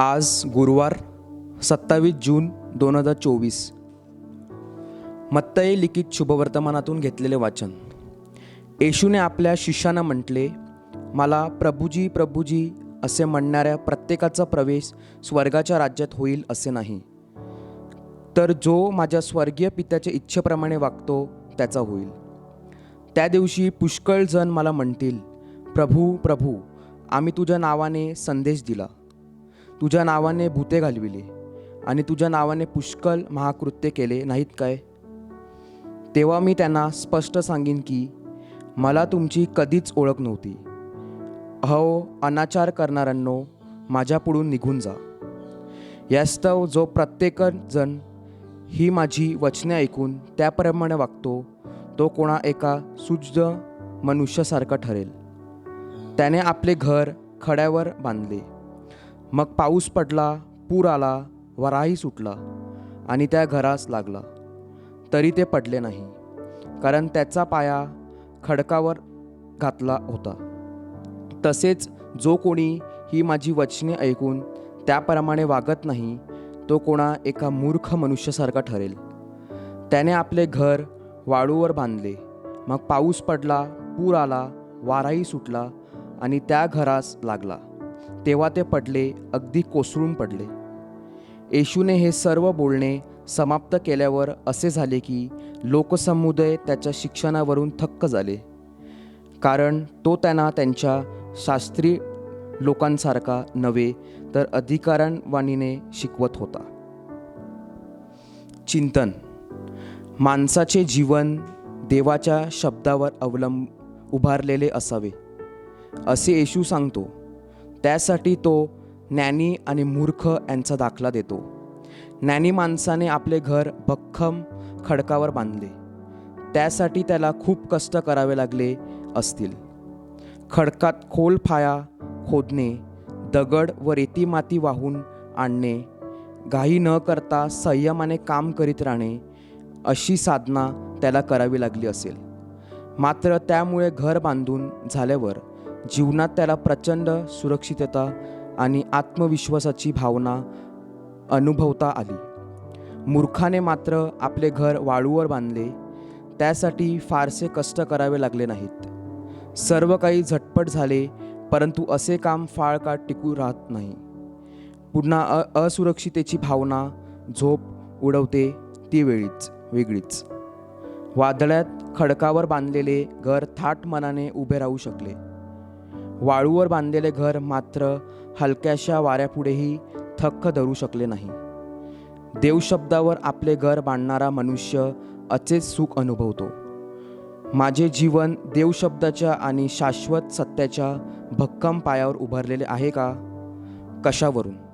आज गुरुवार सत्तावीस जून दोन हजार चोवीस. मत्तये लिखित शुभवर्तमानातून घेतलेले वाचन. येशूने आपल्या शिष्यांना म्हटले मला प्रभूजी प्रभूजी असे म्हणणाऱ्या प्रत्येकाचा प्रवेश स्वर्गाच्या राज्यात होईल असे नाही. तर जो माझ्या स्वर्गीय पित्याच्या इच्छेप्रमाणे वागतो त्याचा होईल. त्या दिवशी पुष्कळ जण मला म्हणतील प्रभू प्रभू आम्ही तुझ्या नावाने संदेश दिला. तुझ्या नावाने भूते घालविले आणि तुझ्या नावाने पुष्कळ महाकृत्य केले नाहीत काय? तेव्हा मी त्यांना स्पष्ट सांगेन की मला तुमची कधीच ओळख नव्हती. अहो अनाचार करणाऱ्यांनो माझ्यापुढून निघून जा. यास्तव जो प्रत्येक जण ही माझी वचने ऐकून त्याप्रमाणे वागतो तो कोणा एका सुज्ज मनुष्यासारखा ठरेल. त्याने आपले घर खड्यावर बांधले. मग पाऊस पडला पूर आला वराही सुटला आणि त्या घरास लागला. तरी ते पडले नाही कारण त्याचा पाया खडकावर घातला होता. तसेच जो कोणी ही माझी वचने ऐकून त्याप्रमाणे वागत नाही तो कोणा एका मूर्ख मनुष्यासारखा ठरेल. त्याने आपले घर वाळूवर बांधले. मग पाऊस पडला पूर आला वाराही सुटला आणि त्या घरास लागला. तेव्हा ते पडले अगदी कोसळून पडले. येशूने हे सर्व बोलणे समाप्त केल्यावर असे झाले की लोकसमुदाय त्याच्या शिक्षणावरून थक्क झाले. कारण तो त्यांना त्यांच्या शास्त्री लोकांसारखा नव्हे तर अधिकारांवाणीने शिकवत होता. चिंतन. माणसाचे जीवन देवाच्या शब्दावर अवलंब उभारलेले असावे. असे येशू सांगतो त्यासाठी तो ज्ञानी आणि मूर्ख यांचा दाखला देतो. ज्ञानी माणसाने आपले घर भक्कम खडकावर बांधले. त्यासाठी त्याला खूप कष्ट करावे लागले असतील. खडकात खोल फाया खोदणे दगड व रेती माती वाहून आणणे घाई न करता संयमाने काम करीत राहणे अशी साधना त्याला करावी लागली असेल. मात्र त्यामुळे घर बांधून झाल्यावर जीवनात त्याला प्रचंड सुरक्षितता आणि आत्मविश्वासाची भावना अनुभवता आली. मूर्खाने मात्र आपले घर वाळूवर बांधले. त्यासाठी फारसे कष्ट करावे लागले नाहीत. सर्व काही झटपट झाले परंतु असे काम फाळ काळ टिकू राहत नाही. पुन्हा अ असुरक्षितेची भावना झोप उडवते ती वेळीच वेगळीच. वादळ्यात खडकावर बांधलेले घर थाट मनाने उभे राहू शकले. वाळूवर बांधलेले घर मात्र हलक्याशा वाऱ्यापुढेही थक्क धरू शकले नाही. देवशब्दावर आपले घर बांधणारा मनुष्य अचेच सुख अनुभवतो. माझे जीवन देवशब्दाच्या आणि शाश्वत सत्याच्या भक्कम पायावर उभारलेले आहे का? कशावरून?